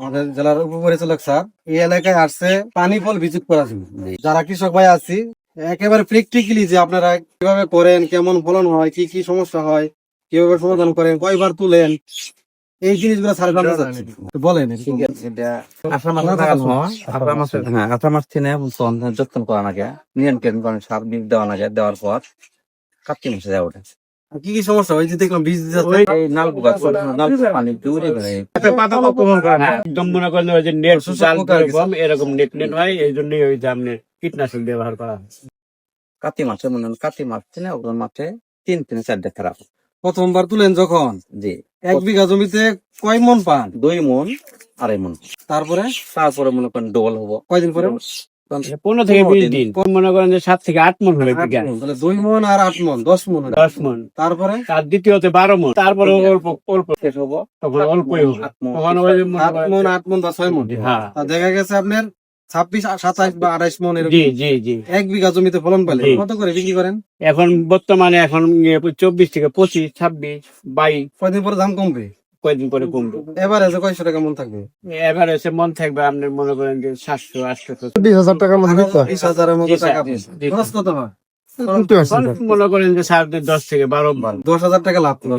আমাদের জেলার উপপরিচালক স্যার এই এলাকায় আসছে পানি ফল করার জন্য। যারা কৃষক ভাই আছি একেবারে প্র্যাকটিক্যালি যে আপনারা কীভাবে করেন কেমন ফলন হয় কি কি সমস্যা হয় কীভাবে সমাধান করেন কয়বার তুলেন এই জিনিসগুলো স্যার জানতে চাচ্ছি। বলেন। ঠিক আছে এটা আষাঢ় মাসে লাগানো হয় হ্যাঁ মাস থেকে যত্ন করা লাগে নিয়ন্ত্রণ করেন সার বীজ দেওয়া লাগে দেওয়ার পর কার্তিক মাসে দেওয়া ওঠে কি কি সমস্যা? যে দেখলাম বীজ। এই নালকু গাছ নালকু পানি দূরে বেড়ে পাতা অপমান করে না। একদম মনে ওই যে নেট জাল পোকা এরকম নেট নেট হয় এই জন্যই ওই যে আপনি কীটনাশক ব্যবহার করা। কাতি মাসে মনে হয় কাতি ওগুলোর মাঠে তিন তিন চারটে খারাপ প্রথমবার তুলেন যখন? জি। এক বিঘা জমিতে কয় মন পান? দুই মন আড়াই মন। তারপরে? তারপরে মনে করেন ডবল হব। কয়দিন পরে? পনেরো থেকে বিশ দিন। দিন। মনে করেন যে সাত থেকে আট মন হবে দুই মন আর আট মন দশ মন দশ মন। তারপরে? তার দ্বিতীয়তে বারো মন। তারপরে অল্প অল্প শেষ হব। তখন অল্পই হবে। আট মনে। আট মন বা ছয় হ্যাঁ। দেখা গেছে আপনার ছাব্বিশ সাতাইশ বা আঠাইশ মন জি জি জি। এক বিঘা জমিতে ফলন পেলে কত করে বিক্রি করেন? এখন বর্তমানে এখন চব্বিশ থেকে পঁচিশ ছাব্বিশ বাইশ। কয়দিন পরে দাম কমবে? কয়েকদিন পরে কমবে এবার এসে কয়শো টাকা মন থাকবে? এবার এসে মন থাকবে আপনি মনে করেন যে সাতশো আটশো বিশ হাজার টাকার মতো হয়। বিশ হাজারের মতো টাকা। খরচ কত হয়। মনে করেন যে সাড়ে দশ থেকে বারো দশ হাজার টাকা লাভ করবে